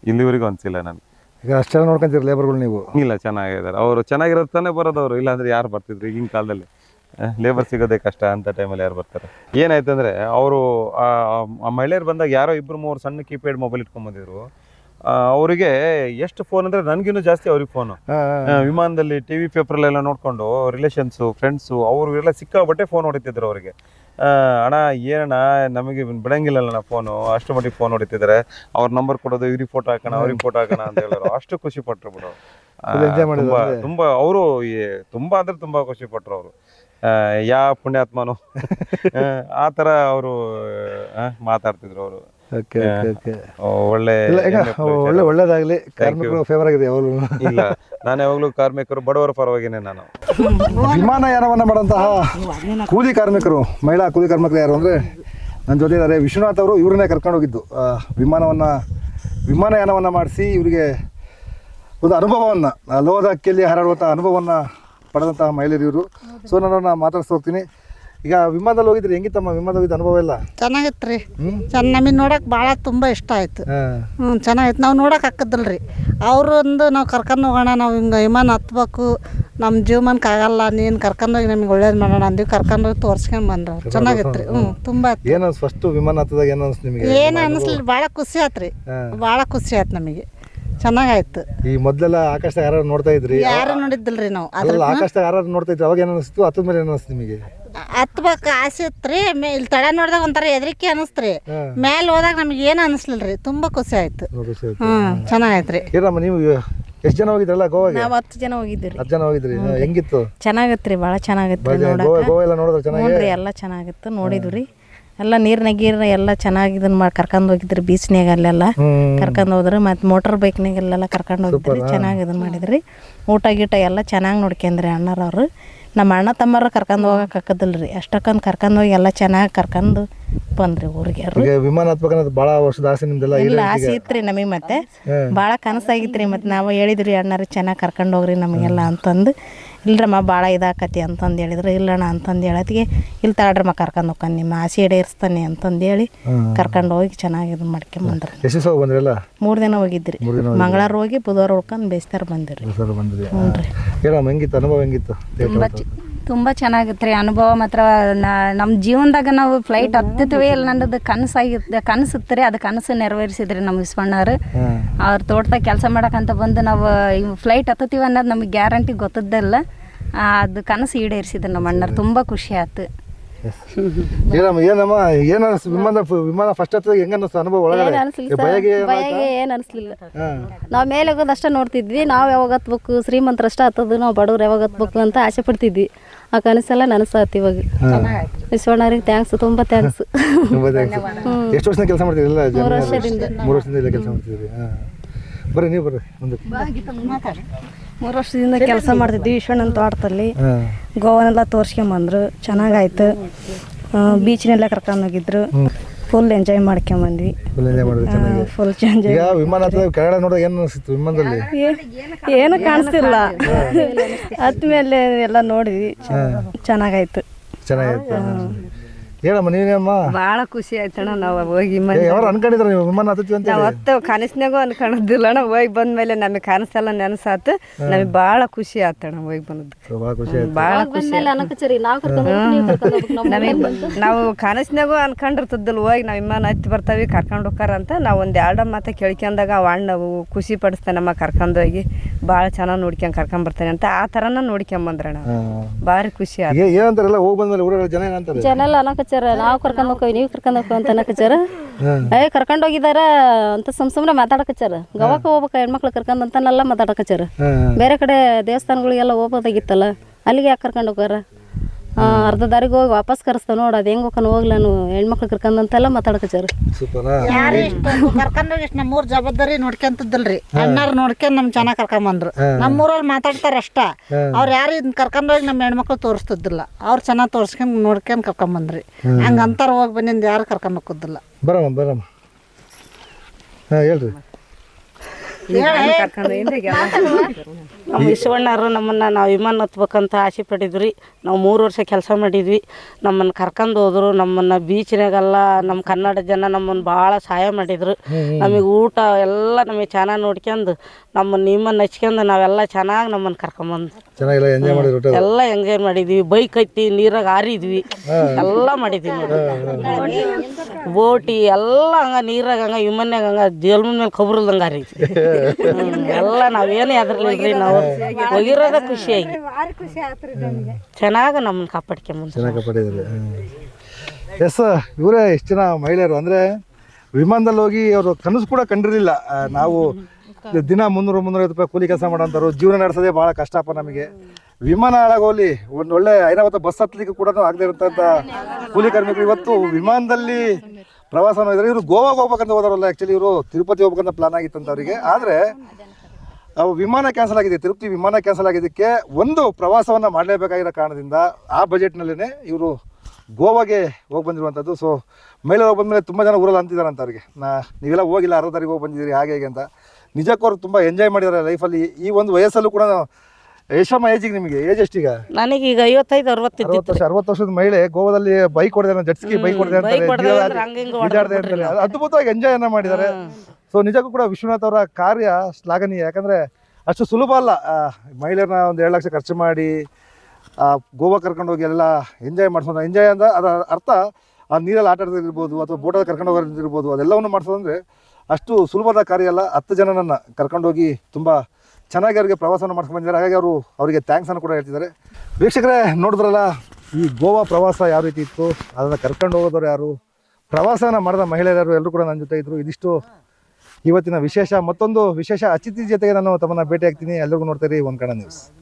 ಇಲ್ಲಿವರೆಗೂ ಅನಿಸಿಲ್ಲ ನನಗೆ. ಈಗ ಅಷ್ಟೆಲ್ಲ ನೋಡ್ಕೊಂತೀರಿ ಲೇಬರ್ಗಳು ನೀವು? ಇಲ್ಲ ಚೆನ್ನಾಗಿದ್ದಾರೆ. ಅವರು ತಾನೇ ಬರೋದು ಅವರು ಇಲ್ಲಾಂದ್ರೆ ಯಾರು ಬರ್ತಿದ್ರು ಈಗಿನ ಕಾಲದಲ್ಲಿ? ಲೇಬರ್ ಸಿಗೋದೇ ಕಷ್ಟ ಅಂತ ಟೈಮಲ್ಲಿ ಯಾರು ಬರ್ತಾರೆ? ಏನಾಯ್ತು ಅಂದ್ರೆ ಅವರು ಆ ಮಹಿಳೆಯರು ಬಂದಾಗ ಯಾರೋ ಇಬ್ರು ಮೂರು ಸಣ್ಣ ಕೀಪ್ಯಾಡ್ ಮೊಬೈಲ್ ಇಟ್ಕೊಂಬಂದಿದ್ರು ಆ, ಅವರಿಗೆ ಎಷ್ಟು ಫೋನ್ ಅಂದ್ರೆ ನನಗಿನ್ನೂ ಜಾಸ್ತಿ ಅವ್ರಿಗೆ ಫೋನು ವಿಮಾನದಲ್ಲಿ ಟಿ ವಿ ಪೇಪರ್ಲೆಲ್ಲ ನೋಡ್ಕೊಂಡು ರಿಲೇಷನ್ಸು ಫ್ರೆಂಡ್ಸು ಅವರು ಎಲ್ಲ ಸಿಕ್ಕಾಬಟ್ಟೆ ಫೋನ್ ಹೊಡಿತಿದ್ರು ಅವರಿಗೆ. ಅಣ್ಣ ಏನಣ್ಣ ನಮಗೆ ಬಿಡಂಗಿಲ್ಲಣ್ಣ ಫೋನು ಅಷ್ಟು ಮಟ್ಟಿಗೆ ಫೋನ್ ಹೊಡಿತಿದ್ದಾರೆ ಅವ್ರ ನಂಬರ್ ಕೊಡೋದು ಇವ್ರಿಗೆ ಫೋಟೋ ಹಾಕೋಣ ಅವ್ರಿಗೆ ಫೋಟೋ ಹಾಕೋಣ ಅಂತ ಹೇಳೋರು ಅಷ್ಟು ಖುಷಿ ಪಟ್ರು ಬಿಡು. ತುಂಬಾ? ತುಂಬಾ ಅವರು ತುಂಬಾ ಅಂದ್ರೆ ತುಂಬಾ ಖುಷಿ ಪಟ್ರು ಅವರು. ಯಾ ಪುಣ್ಯಾತ್ಮನು. ಆ ಥರ ಅವರು ಮಾತಾಡ್ತಿದ್ರು ಅವರು. ಓಕೆ ಓಕೆ ಓಕೆ ಒಳ್ಳೆ ಒಳ್ಳೆ ಒಳ್ಳೇದಾಗ್ಲಿ. ಕಾರ್ಮಿಕರು ಫೇವರ್ ಆಗಿದೆ ಯಾವಾಗಲೂ. ಇಲ್ಲ ನಾನು ಯಾವಾಗಲೂ ಕಾರ್ಮಿಕರು ಬಡವರ ಪರವಾಗಿನೇ ನಾನು. ವಿಮಾನಯಾನವನ್ನು ಮಾಡುವಂತಹ ಕೂಲಿ ಕಾರ್ಮಿಕರು ಮಹಿಳಾ ಕೂಲಿ ಕಾರ್ಮಿಕರು ಯಾರು ಅಂದರೆ ನನ್ನ ಜೊತೆ ಇದ್ದಾರೆ ವಿಶ್ವನಾಥ್ ಅವರು ಇವ್ರನ್ನೇ ಕರ್ಕೊಂಡು ಹೋಗಿದ್ದು. ವಿಮಾನವನ್ನು ವಿಮಾನಯಾನವನ್ನು ಮಾಡಿಸಿ ಇವರಿಗೆ ಒಂದು ಅನುಭವವನ್ನು ಲೋಹದ ಅಕ್ಕಿಯಲ್ಲಿ ಹಾರಾಡುವಂಥ ಅನುಭವವನ್ನು ಪಡೆದಂತಹ ಮಹಿಳೆಯರು ಇವರು. ಸೊ ನಾನು ಮಾತಾಡ್ಸ್ತಾ ಹೋಗ್ತೀನಿ. ಈಗ ವಿಮಾನದಲ್ಲಿ ಹೋಗಿದ್ರಿ ಹೆಂಗಿತ್ತಮ್ಮ ವಿಮಾನದಲ್ಲಿ ಹೋಗಿದ್ದ ಅನುಭವ ಎಲ್ಲ? ಚೆನ್ನಾಗಿತ್ತು ರೀ ಚೆನ್ನ ನಮಗೆ ನೋಡಕ್ಕೆ ಭಾಳ ತುಂಬ ಇಷ್ಟ ಆಯ್ತು. ಹ್ಞೂ ಚೆನ್ನಾಗಿತ್ತು. ನಾವು ನೋಡಕ್ಕೆ ಹಾಕದಲ್ಲ ರೀ ಅವರು ಒಂದು ನಾವು ಕರ್ಕೊಂಡು ಹೋಗೋಣ ನಾವು ಹಿಂಗೆ ವಿಮಾನ ಹತ್ಬೇಕು ನಮ್ಮ ಜೀವಮಾನಕ್ಕೆ ಆಗಲ್ಲ ನೀನು ಕರ್ಕೊಂಡೋಗಿ ನಮಗೆ ಒಳ್ಳೇದು ಮಾಡೋಣ ಅಂದ್ವಿ. ಕರ್ಕೊಂಡೋಗಿ ತೋರ್ಸ್ಕೊಂಡ್ ಬಂದ್ರು. ಚೆನ್ನಾಗಿತ್ತು ರೀ ಹ್ಞೂ ತುಂಬ ಏನು ಫಸ್ಟು ವಿಮಾನ ಹತ್ತದಾಗ ಏನು ಅನ್ಸ್ತು ನಿಮಗೆ ಏನು ಅನಿಸ್ಲಿಲ್ಲ ಭಾಳ ಖುಷಿ ಆಯ್ತು ರೀ ಭಾಳ ಖುಷಿ ಆಯ್ತು ನಮಗೆ. ಚೆನ್ನಾಗಾಯ್ತು. ಈ ಮೊದಲೆಲ್ಲ ಆಕಾಶ ಯಾರು ನೋಡ್ತಾ ಇದ್ರಿ? ಯಾರು ನೋಡಿದ್ದಿಲ್ಲ ರೀ ನಾವು ಅದ್ರ ಅದ್ರಲ್ಲಿ ಆಕಾಶದಾಗ ಯಾರು ನೋಡ್ತಾ ಇದ್ರಿ ಅವಾಗ ಏನು ಅನಿಸ್ತು? ಹತ್ತದ ಮೇಲೆ ಏನು ಅನಿಸ್ತು ನಿಮಗೆ? ಹತ್ಬೇಕು ಆಸೆ ಇತ್ತು ರೀ. ಮೇ ಇಲ್ಲಿ ತಡ ನೋಡಿದಾಗ ಒಂಥರ ಹೆದರಿಕೆ ಅನಿಸ್ತ್ರಿ. ಮೇಲೆ ಹೋದಾಗ ನಮಗೆ ಏನು ಅನಿಸ್ಲಿಲ್ರಿ. ತುಂಬಾ ಖುಷಿ ಆಯ್ತು. ಸರಿ ಹ್ಞೂ ಚೆನ್ನಾಗಾಯ್ತು ನೀವು ಎಷ್ಟು ಜನ ಹೋಗಿದ್ರಲ್ಲ ಗೋವಾಗೆ? ನಾವು ಹತ್ತು ಜನ ಹೋಗಿದ್ದೀವಿ ಹತ್ತು ಜನ ಹೋಗಿದ್ರಿ. ಹೆಂಗಿತ್ತು? ಚೆನ್ನಾಗತ್ತೆ ರೀ ಭಾಳ ನೋಡಕ್ಕೆ ಗೋವಾ ಗೋವಾ ಎಲ್ಲ ನೋಡಿದ್ರೆ ಚೆನ್ನಾಗಿ? ಹ್ಞೂ ಎಲ್ಲ ಚೆನ್ನಾಗಿತ್ತು. ನೋಡಿದ್ವಿ ರೀ. ಎಲ್ಲ ನೀರ್ನಾಗ ಗೀರ್ನ ಎಲ್ಲ ಚೆನ್ನಾಗಿ ಇದನ್ನ ಮಾಡಿ ಕರ್ಕೊಂಡು ಹೋಗಿದ್ರಿ ಬೀಚ್ನ್ಯಾಗ ಅಲ್ಲೆಲ್ಲ. ಕರ್ಕೊಂಡ್ ಕರ್ಕೊಂಡು ಹೋದ್ರಿ ಮತ್ತು ಮೋಟರ್ ಬೈಕ್ನಾಗೆಲ್ಲ ಕರ್ಕೊಂಡು ಹೋಗಿದ್ರಿ. ಚೆನ್ನಾಗಿ ಇದನ್ನ ಮಾಡಿದ್ರಿ. ಊಟ ಗೀಟ ಎಲ್ಲ ಚೆನ್ನಾಗಿ ನೋಡ್ಕೊಂಡ್ರಿ ಅಣ್ಣರವ್ರು. ನಮ್ಮ ಅಣ್ಣ ತಮ್ಮರ ಕರ್ಕೊಂಡು ಹೋಗಕ್ಕೆ ಹಾಕದಿಲ್ಲ ರೀ ಅಷ್ಟಕ್ಕೊಂದು ಕರ್ಕೊಂಡು ಹೋಗಿ ಎಲ್ಲ ಚೆನ್ನಾಗಿ ಕರ್ಕೊಂಡು ಬಂದ್ರಿ ಊರಿಗೆ ಈಗ ವಿಮಾನ ಹತ್ಬೇಕನ್ನೋದು ಭಾಳ ವರ್ಷದ ಆಸೆ ನಿಮ್ದೆಲ್ಲ ಇಲ್ಲ ಆಸೆ ಇತ್ರಿ ನಮಗೆ ಮತ್ತೆ. ಭಾಳ ಕನಸಾಗಿತ್ತು ರೀ ಮತ್ತು ನಾವು ಹೇಳಿದ್ರಿ ಅಣ್ಣಾರು ಚೆನ್ನಾಗಿ ಕರ್ಕೊಂಡು ಹೋಗ್ರಿ ನಮಗೆಲ್ಲ ಅಂತಂದು. ಇಲ್ರಮ್ಮ ಭಾಳ ಇದಾಕತಿ ಅಂತಂದು ಹೇಳಿದ್ರು. ಇಲ್ಲಣ್ಣ ಅಂತಂದು ಹೇಳತ್ತಿಗೆ ಇಲ್ಲಿ ತಾಡ್ರಮ್ಮ ಕರ್ಕೊಂಡು ಹೋಗ್ಕೊಂಡು ನಿಮ್ಮ ಆಸೆ ಈಡೇರಿಸ್ತಾನೆ ಅಂತಂದು ಹೇಳಿ ಕರ್ಕೊಂಡು ಹೋಗಿ ಚೆನ್ನಾಗಿ ಇದು ಮಾಡ್ಕೊಂಬಂದ್ರಿ ಬಂದ್ರಲ್ಲ. ಮೂರು ದಿನ ಹೋಗಿದ್ರಿ. ಮಂಗಳವಾರ ಹೋಗಿ ಬುಧವಾರ ಉಳ್ಕೊಂಡು ಬೇಸ್ತಾರ ಬಂದಿರಿ. ಹ್ಞೂ ರೀ ಅನುಭವ ಹೆಂಗಿತ್ತು? ತುಂಬ ತುಂಬ ಚೆನ್ನಾಗಿತ್ತು ರೀ. ಅನುಭವ ಮಾತ್ರ ನಾ- ನಮ್ಮ ಜೀವನದಾಗ ನಾವು ಫ್ಲೈಟ್ ಹತ್ತಿದ್ವಿ ಇಲ್ಲ ನನ್ನದು ಕನಸಾಗಿತ್ತು ಕನಸಿತ್ತು ರೀ. ಅದು ಕನಸು ನೆರವೇರಿಸಿದ್ರಿ ನಮ್ಮ ವಿಶ್ವಣ್ಣವ್ರು ಅವ್ರ. ತೋಟದಾಗ ಕೆಲಸ ಮಾಡೋಕ್ಕಂತ ಬಂದು ನಾವು ಫ್ಲೈಟ್ ಹತ್ತತೀವಿ ಅನ್ನೋದು ನಮಗೆ ಗ್ಯಾರಂಟಿ ಗೊತ್ತಿದ್ದಲ್ಲ ಅದು ಕನಸು ಈಡೇರಿಸಿದ್ರು ನಮ್ಮ ಅಣ್ಣರು ತುಂಬ ಖುಷಿ ಆಯ್ತು. ಏನಮ್ಮ ಏನಮ್ಮ ಏನ ವಿಮಾನ ವಿಮಾನ ಫಸ್ಟ್ ಹತ್ತಿರ ಹೆಂಗ ಅನ್ನಿಸ್ತು ಅನುಭವ ಒಳಗಡೆ? ಭಯಗೆ ಭಯಗೆ ಏನು ಅನಿಸ್ಲಿಲ್ಲ. ನಾವು ಮೇಲೆ ಹೋಗೋದು ಅಷ್ಟೇ ನೋಡ್ತಿದ್ವಿ. ನಾವು ಯಾವಾಗ ಹತ್ಬೇಕು ಶ್ರೀಮಂತರಷ್ಟ ಹತ್ತದು ನಾವು ಬಡವ್ರು ಯಾವಾಗ ಹತ್ಬೇಕು ಅಂತ ಆಸೆ ಪಡ್ತಿದ್ವಿ. ಆ ಕನಸೆಲ್ಲ ನನಸಾತ್ ಇವಾಗ ವಿಶ್ವಣ್ಣವ್ರಿಗೆ ಥ್ಯಾಂಕ್ಸ್ ತುಂಬ ಥ್ಯಾಂಕ್ಸ್ ಎಷ್ಟು ವರ್ಷದಿಂದ ಕೆಲಸ ಮಾಡ್ತಿದ್ರಿ ಎಲ್ಲ ವರ್ಷದಿಂದ. ಮೂರು ವರ್ಷದಿಂದ ಇಲ್ಲ ಕೆಲಸ ಮಾಡ್ತಿದ್ದೀವಿ ಬರ್ರಿ ನೀವು ಬರ್ರಿ. ಒಂದು ಮೂರು ವರ್ಷದಿಂದ ಕೆಲಸ ಮಾಡ್ತಿದ್ವಿ ವಿಶ್ವಣ್ಣನ ತೋಟದಲ್ಲಿ. ಗೋವನೆಲ್ಲ ತೋರ್ಸ್ಕೊಂಬಂದ್ರು. ಚೆನ್ನಾಗಾಯ್ತು. ಬೀಚ್ನೆಲ್ಲ ಕರ್ಕೊಂಡು ಹೋಗಿದ್ರು ಫುಲ್ ಎಂಜಾಯ್ ಮಾಡ್ಕೊಂಬಂದ್ವಿ. ಫುಲ್ ಎಂಜಾಯ್ ಮಾಡಿದ್ರಿ ಚೆನ್ನಾಗಿ ಫುಲ್ ಎಂಜಾಯ್ ಈಗ ವಿಮಾನ ಹತ್ತಿರ ಕೆಳಗಡೆ ನೋಡಿದಾಗ ಏನು ಅನಿಸ್ತು ವಿಮಾನದಲ್ಲಿ? ಏನು ಕಾಣಿಸ್ತಿಲ್ಲ. ಹತ್ಮೇಲೆ ಎಲ್ಲ ನೋಡಿದ್ವಿ. ಚೆನ್ನಾಗಾಯ್ತು. ಚೆನ್ನಾಗಿತ್ತು ಹೇಳಮ್ಮ ನೀನೇಮ್ಮ ಬಹಳ ಖುಷಿ ಆಯ್ತಣ್ಣ ನಾವು ಹೋಗಿ ಏ, ಯಾರು ಅನ್ಕೊಂಡಿದ್ರ ನೀವು? ವಿಮಾನ ಹತ್ತಿ ಅಂತ ನಾವು ಹೊತ್ತು ಕನಸ್ನಾಗೂ ಅನ್ಕೊಳದಿಲ್ಲ ಅಣ್ಣ ಹೋಗಿ ಬಂದ್ಮೇಲೆ ನಮಗೆ ಕನಸೆಲ್ಲ ನೆನಸಾತು. ನಮಗೆ ಬಹಳ ಖುಷಿ ಆತಣ್ಣ ಹೋಗಿ ಬಂದದ್ದು. ಬಹಳ ಖುಷಿ ಆಯ್ತು. ಭಾಳ ಖುಷಿ ನಮಗೆ ನಾವು ಕನಸ್ನಾಗೂ ಅನ್ಕೊಂಡಿರ್ತದಲ್ಲ ಹೋಗಿ ನಾವು ವಿಮಾನ ಹತ್ತಿ ಬರ್ತಾವೆ ಕರ್ಕೊಂಡು ಹೋಗಾರ ಅಂತ. ನಾವು ಒಂದು ಎರಡು ಮಾತು ಕೇಳ್ಕೊಂಡಾಗ ಅವ ಅಣ್ಣ ಅವು ಖುಷಿ ಪಡಿಸ್ತಾನಮ್ಮ ಕರ್ಕೊಂಡು ಹೋಗಿ. ಭಾಳ ಚೆನ್ನಾಗಿ ನೋಡ್ಕೊಂಡ್ ಕರ್ಕೊಂಡ್ ಬರ್ತಾರೆ ಅಂತ ಆ ಥರನ ನೋಡ್ಕೊಂಬಂದ್ರಣ ಭಾರಿ ಖುಷಿ ಆಯ್ತು ಏ- ಏನಂತಾರಲ್ಲ ಹೋಗಿ ಬಂದ್ಮೇಲೆ ಊರ ಜನ ಏನಂತಾರೆ ಜನ ಎಲ್ಲ ಅನ್ನಕಚ್ಚಾರ ನಾವು ಕರ್ಕೊಂಡು ಹೋಗಿ ನೀವು ಕರ್ಕೊಂಡು ಹೋಗ್ತೀವಿ ಅಂತ ಅನ್ನಕಚ್ಚಾರ ಏ ಕರ್ಕೊಂಡು ಹೋಗಿದಾರ ಅಂತ ಸುಮ್ ಸುಮ್ನೆ ಮಾತಾಡಕಚಾರ ಗವಾಕ ಹೋಗ್ಬೇಕ ಹೆಣ್ಮಕ್ಳು ಕರ್ಕೊಂಡು ಅಂತಾನೆಲ್ಲ ಮಾತಾಡಕಚ್ಚಾರ. ಹಾಂ. ಬೇರೆ ಕಡೆ ದೇವಸ್ಥಾನಗಳಿಗೆಲ್ಲ ಹೋಗ್ಬೋದಾಗಿತ್ತಲ್ಲ ಅಲ್ಲಿಗೆ ಯಾಕೆ ಕರ್ಕೊಂಡು ಹೋಗಾರ ಅರ್ಧ ದಾರಿಗೆ ಹೋಗಿ ವಾಪಸ್ ಕರೆಸ್ತಾವ ನೋಡು ಅದು ಹೆಂಗೆ ಹೋಗ್ಕೊಂಡು ಹೋಗ್ಲ ನಾನು ಹೆಣ್ಮಕ್ಳು ಕರ್ಕೊಂಡಂತೆಲ್ಲ ಅಂತೆಲ್ಲ ಕರ್ಕೊಂಡ್ ಸೂಪರಾ ಇಷ್ಟ ಇಷ್ಟು ಕರ್ಕೊಂಡೋಗಿ ಇಷ್ಟು ನಮ್ಮೂರ್ ಜವಾಬ್ದಾರಿ ನೋಡ್ಕೊಂತದ್ದಲ್ರಿ ಅಣ್ಣಾರು ನೋಡ್ಕೊಂಡ್ ನಮ್ ಚೆನ್ನಾಗ್ ಕರ್ಕೊಂಬಂದ್ರು. ನಮ್ಮೂರಲ್ಲಿ ಮಾತಾಡ್ತಾರ ಅಷ್ಟ. ಅವ್ರು ಯಾರು ಇದನ್ನ ಕರ್ಕೊಂಡೋಗಿ ನಮ್ಮ ಹೆಣ್ಮಕ್ಳು ತೋರಿಸ್ತಿದ್ದಿಲ್ಲ. ಅವ್ರು ಚೆನ್ನಾಗಿ ತೋರ್ಸ್ಕೊಂಡ್ ನೋಡ್ಕೊಂಡ್ ಕರ್ಕೊಂಬಂದ್ರಿ. ಹಂಗ ಅಂತಾರ ಹೋಗಿ ಬಂದಿಂದ ಯಾರು ಕರ್ಕೊಂಡ್ ಹೋಗೋದಿಲ್ಲ ಬರಮ್ಮ ಬರಮ್ಮ. ಹಾಂ ಹೇಳ್ರಿ. ಕರ್ಕೊಂಡು ನಮ್ಮ ವಿಶ್ವಣ್ಣರು ನಮ್ಮನ್ನು ನಾವು ವಿಮಾನ ಹತ್ಬೇಕಂತ ಆಸೆ ಪಟ್ಟಿದ್ವಿ. ನಾವು ಮೂರು ವರ್ಷ ಕೆಲಸ ಮಾಡಿದ್ವಿ. ನಮ್ಮನ್ನು ಕರ್ಕೊಂಡು ಹೋದ್ರು ನಮ್ಮನ್ನು ಬೀಚ್ನಾಗೆಲ್ಲ ನಮ್ಮ ಕನ್ನಡ ಜನ ನಮ್ಮನ್ನು ಭಾಳ ಸಹಾಯ ಮಾಡಿದ್ರು. ನಮಗೆ ಊಟ ಎಲ್ಲ ನಮಗೆ ಚೆನ್ನಾಗಿ ನೋಡ್ಕೊಂಡು ನಮ್ಮನ್ನು ನಿಮ್ಮನ್ನು ಹಚ್ಕೊಂಡು ನಾವೆಲ್ಲ ಚೆನ್ನಾಗಿ ನಮ್ಮನ್ನು ಕರ್ಕೊಂಬಂದು ಎಲ್ಲ ಎಂಜಾಯ್ ಮಾಡಿದ್ವಿ. ಬೈಕ್ ಹತ್ತಿ ನೀರಾಗ ಹಾರಿದ್ವಿ. ಎಲ್ಲ ಮಾಡಿದ್ವಿ ನೋಡಿ ಬೋಟಿ ಎಲ್ಲ ಹಂಗ ನೀರಾಗ ಹಂಗ ವಿಮಾನ್ಯಾಗ ಹಂಗ ಜಲ್ಮನ್ ಮೇಲೆ ಕಬ್ರಲ್ದಂಗ ಹಾರಿದ್ವಿ. ಎಲ್ಲ ನಾವೇನು ಹೆದರ್ಲಿಲ್ರಿ ನಾವು ಹೋಗಿರೋದ ಖುಷಿಯಾಗಿ ಚೆನ್ನಾಗಿ ನಮ್ಮನ್ನ ಕಾಪಾಡ್ಕೊಂಬಂದ್ರು ಚೆನ್ನಾಗಿ ಕಾಪಾಡಿದ್ರು ಎಸ್, ಇವರೇ ಎಷ್ಟು ಜನ ಮಹಿಳೆಯರು. ಅಂದರೆ ವಿಮಾನದಲ್ಲಿ ಹೋಗಿ ಅವರು ಕನಸು ಕೂಡ ಕಂಡಿರಲಿಲ್ಲ. ನಾವು ದಿನ ಮುನ್ನೂರು, ಮುನ್ನೂರೈವತ್ತು ರೂಪಾಯಿ ಕೂಲಿ ಕೆಲಸ ಮಾಡೋಂಥವ್ರು, ಜೀವನ ನಡೆಸೋದೇ ಭಾಳ ಕಷ್ಟಪ್ಪ ನಮಗೆ. ವಿಮಾನ ಹಾಳಾಗೋಲಿ, ಒಂದು ಒಳ್ಳೆ ಬಸ್ ಹತ್ತಲಿಕ್ಕೆ ಕೂಡ ಆಗದೆ ಇರೋಂಥ ಕೂಲಿ ಕಾರ್ಮಿಕರು ಇವತ್ತು ವಿಮಾನದಲ್ಲಿ ಪ್ರವಾಸ ಇದ್ದಾರೆ ಇವರು ಗೋವಾಗೆ ಹೋಗ್ಬೇಕಂತ ಹೋದಾರಲ್ಲ ಆ್ಯಕ್ಚುಲಿ ಇವರು ತಿರುಪತಿ ಹೋಗ್ಬೇಕಂತ ಪ್ಲಾನ್ ಆಗಿತ್ತಂತ ಅವರಿಗೆ. ಆದರೆ ವಿಮಾನ ಕ್ಯಾನ್ಸಲ್ ಆಗಿದೆ, ತಿರುಪತಿ ವಿಮಾನ ಕ್ಯಾನ್ಸಲ್ ಆಗಿದ್ದಕ್ಕೆ ಒಂದು ಪ್ರವಾಸವನ್ನು ಮಾಡಲೇಬೇಕಾಗಿರೋ ಕಾರಣದಿಂದ ಆ ಬಜೆಟ್ನಲ್ಲೇ ಇವರು ಗೋವಾಗೆ ಹೋಗಿ ಬಂದಿರುವಂಥದ್ದು ಸೊ ಮೇಲೆ ಹೋಗಿ ಬಂದಮೇಲೆ ತುಂಬ ಜನ ಊರಲ್ಲಿ ಅಂತಿದ್ದಾರೆ ಅವ್ರಿಗೆ. ನಾ, ನೀವೆಲ್ಲ ಹೋಗಿಲ್ಲ ಅರ್ಧ ತಾರೀಕು ಹೋಗಿ ಬಂದಿದ್ದೀರಿ, ಹಾಗೆ ಹೇಗೆ ಅಂತ. ನಿಜಕ್ಕೂ ಅವ್ರು ತುಂಬ ಎಂಜಾಯ್ ಮಾಡಿದ್ದಾರೆ ಲೈಫಲ್ಲಿ ಈ ಒಂದು ವಯಸ್ಸಲ್ಲೂ ಕೂಡ ಎಷ್ಟಮ್ಮ ಏಜಿಗೆ ನಿಮಗೆ? ಏಜ್ ಎಷ್ಟೀಗ ಈಗ? ಐವತ್ತೈದು ಅರವತ್ತು ಅರವತ್ತು ವರ್ಷ ಅರವತ್ತು ವರ್ಷದ ಮಹಿಳೆ ಗೋವಾದಲ್ಲಿ ಬೈಕ್ ಹೊಡೆದ ಜಟ್ಸ್ಕಿ ಬೈಕ್ ಹೊಡೆದ ಅದ್ಭುತವಾಗಿ ಎಂಜಾಯ್ ಅನ್ನ ಮಾಡಿದ್ದಾರೆ. ಸೊ ನಿಜಕ್ಕೂ ಕೂಡ ವಿಶ್ವನಾಥ್ ಅವರ ಕಾರ್ಯ ಶ್ಲಾಘನೀಯ. ಯಾಕಂದ್ರೆ ಅಷ್ಟು ಸುಲಭ ಅಲ್ಲ. ಮಹಿಳೆಯರನ್ನ ಒಂದು ಎರಡು ಲಕ್ಷ ಖರ್ಚು ಮಾಡಿ ಆ, ಗೋವಾ ಕರ್ಕೊಂಡು ಹೋಗಿ ಎಲ್ಲ ಎಂಜಾಯ್ ಮಾಡಿಸೋದು. ಎಂಜಾಯ್ ಅಂದ್ರೆ ಅದರ ಅರ್ಥ ಆ ನೀರಲ್ಲಿ ಆಟ ಆಡೋದಿರ್ಬೋದು ಅಥವಾ ಬೋಟಲ್ಲಿ ಕರ್ಕೊಂಡು ಹೋಗೋದಿರ್ಬೋದು ಅದೆಲ್ಲವನ್ನು ಮಾಡಿಸೋದಂದ್ರೆ ಅಷ್ಟು ಸುಲಭದ ಕಾರ್ಯ ಅಲ್ಲ. ಹತ್ತು ಜನನನ್ನು ಕರ್ಕೊಂಡೋಗಿ ತುಂಬ ಚೆನ್ನಾಗಿ ಅವರಿಗೆ ಪ್ರವಾಸವನ್ನು ಮಾಡ್ಕೊಂಡು ಬಂದಿದ್ದಾರೆ. ಹಾಗಾಗಿ ಅವರು ಅವರಿಗೆ ಥ್ಯಾಂಕ್ಸನ್ನು ಕೂಡ ಹೇಳ್ತಿದ್ದಾರೆ. ವೀಕ್ಷಕರೇ, ನೋಡಿದ್ರಲ್ಲ, ಈ ಗೋವಾ ಪ್ರವಾಸ ಯಾವ ರೀತಿ ಇತ್ತು? ಅದನ್ನು ಕರ್ಕೊಂಡು ಹೋಗೋದವ್ರು ಯಾರು? ಪ್ರವಾಸನ ಮಾಡಿದ ಮಹಿಳೆಯರು ಎಲ್ಲರೂ ಕೂಡ ನನ್ನ ಜೊತೆ ಇದ್ದರು ಇದಿಷ್ಟು ಇವತ್ತಿನ ವಿಶೇಷ. ಮತ್ತೊಂದು ವಿಶೇಷ ಅತಿಥಿ ಜೊತೆಗೆ ನಾನು ತಮ್ಮನ್ನ ಭೇಟಿ ಆಗ್ತೀನಿ ಎಲ್ಲರಿಗೂ ನೋಡ್ತೀರಿ ಒಂದು ಕಣ ನ್ಯೂಸ್